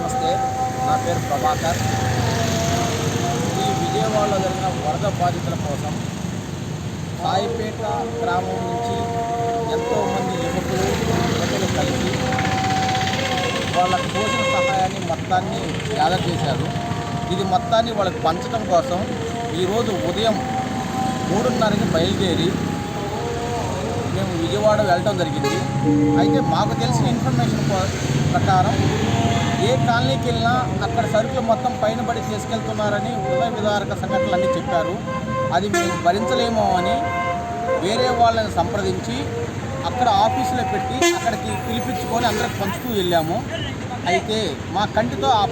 నమస్తే. నా పేరు ప్రభాకర్. ఈ విజయవాడలో జరిగిన వరద బాధితుల కోసం సాయిపేట గ్రామం నుంచి ఎంతోమంది యువకులు యువకులు కలిసి వాళ్ళకు తోచిన సహాయాన్ని మొత్తాన్ని గ్యాదర్ చేశారు. ఇది మొత్తాన్ని వాళ్ళకి పంచడం కోసం ఈరోజు ఉదయం మూడున్నరకి బయలుదేరి మేము విజయవాడ వెళ్ళడం జరిగింది. అయితే మాకు తెలిసిన ఇన్ఫర్మేషన్ ప్రకారం ఏ కాలనీకి వెళ్ళినా అక్కడ సరుకులు మొత్తం పైన పడి తీసుకెళ్తున్నారని ఉదయ విదారక సంఘటనలు అన్నీ చెప్పారు. అది మేము భరించలేమో అని వేరే వాళ్ళని సంప్రదించి అక్కడ ఆఫీసులో పెట్టి అక్కడికి పిలిపించుకొని అందరికి పంచుతూ వెళ్ళాము. అయితే మా కంటితో ఆ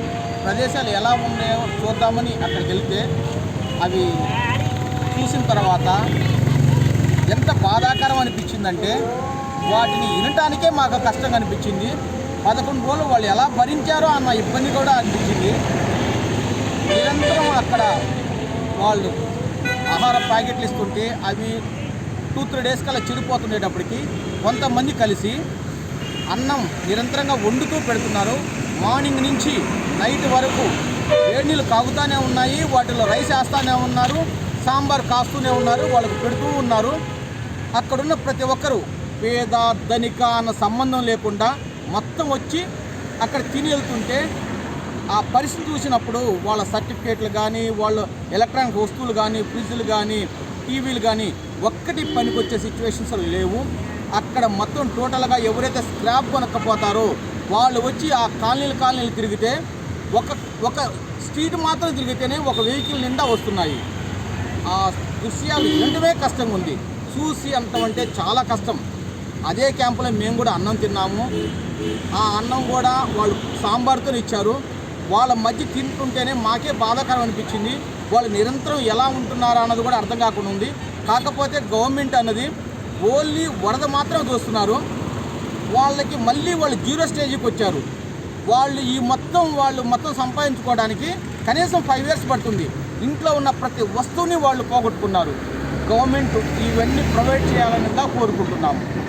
ప్రదేశాలు ఎలా ఉన్నాయో చూద్దామని అక్కడికి వెళ్తే అవి చూసిన తర్వాత ఎంత బాధాకరం అనిపించిందంటే వాటిని వినటానికే మాకు కష్టంగా అనిపించింది. పదకొండు రోజులు వాళ్ళు ఎలా భరించారో అన్న ఇబ్బంది కూడా అనిపించింది. నిరంతరం అక్కడ వాళ్ళు ఆహార ప్యాకెట్లు ఇస్తుంటే అవి టూ త్రీ డేస్ కల్లా చెడిపోతుండేటప్పటికి కొంతమంది కలిసి అన్నం నిరంతరంగా వండుతూ పెడుతున్నారు. మార్నింగ్ నుంచి నైట్ వరకు వేడినీళ్ళు కాగుతూనే ఉన్నాయి వాటిలో రైస్ వేస్తూనే ఉన్నారు సాంబార్ కాస్తూనే ఉన్నారు వాళ్ళకు పెడుతూ ఉన్నారు. అక్కడున్న ప్రతి ఒక్కరూ పేద ధనిక అన్న సంబంధం లేకుండా మొత్తం వచ్చి అక్కడ తిని వెళ్తుంటే ఆ పరిస్థితి చూసినప్పుడు వాళ్ళ సర్టిఫికేట్లు కానీ వాళ్ళ ఎలక్ట్రానిక్ వస్తువులు కానీ ఫ్రిడ్జ్లు కానీ టీవీలు కానీ ఒక్కటి పనికొచ్చే సిచ్యువేషన్స్ లేవు. అక్కడ మొత్తం టోటల్గా ఎవరైతే స్క్రాప్ కొనక్కపోతారో వాళ్ళు వచ్చి ఆ కాలనీలు కాలనీలు తిరిగితే ఒక ఒక స్ట్రీట్ మాత్రం తిరిగితేనే ఒక వెహికల్ నిండా వస్తున్నాయి. ఆ దృశ్యాలు వినడమే కష్టంగా ఉంది చూసి అంతం అంటే చాలా కష్టం. అదే క్యాంపులో మేము కూడా అన్నం తిన్నాము. ఆ అన్నం కూడా వాళ్ళు సాంబార్తో ఇచ్చారు. వాళ్ళ మధ్య తింటుంటేనే మాకే బాధాకరం అనిపించింది. వాళ్ళు నిరంతరం ఎలా ఉంటున్నారా అన్నది కూడా అర్థం కాకుండా ఉంది. కాకపోతే గవర్నమెంట్ అన్నది ఓన్లీ వరద మాత్రం చూస్తున్నారు. వాళ్ళకి మళ్ళీ వాళ్ళు జీరో స్టేజ్కి వచ్చారు. వాళ్ళు ఈ మొత్తం వాళ్ళు మొత్తం సంపాదించుకోవడానికి కనీసం ఫైవ్ ఇయర్స్ పడుతుంది. ఇంట్లో ఉన్న ప్రతి వస్తువుని వాళ్ళు పోగొట్టుకున్నారు. గవర్నమెంట్ ఇవన్నీ ప్రొవైడ్ చేయాలని కోరుకుంటున్నాము.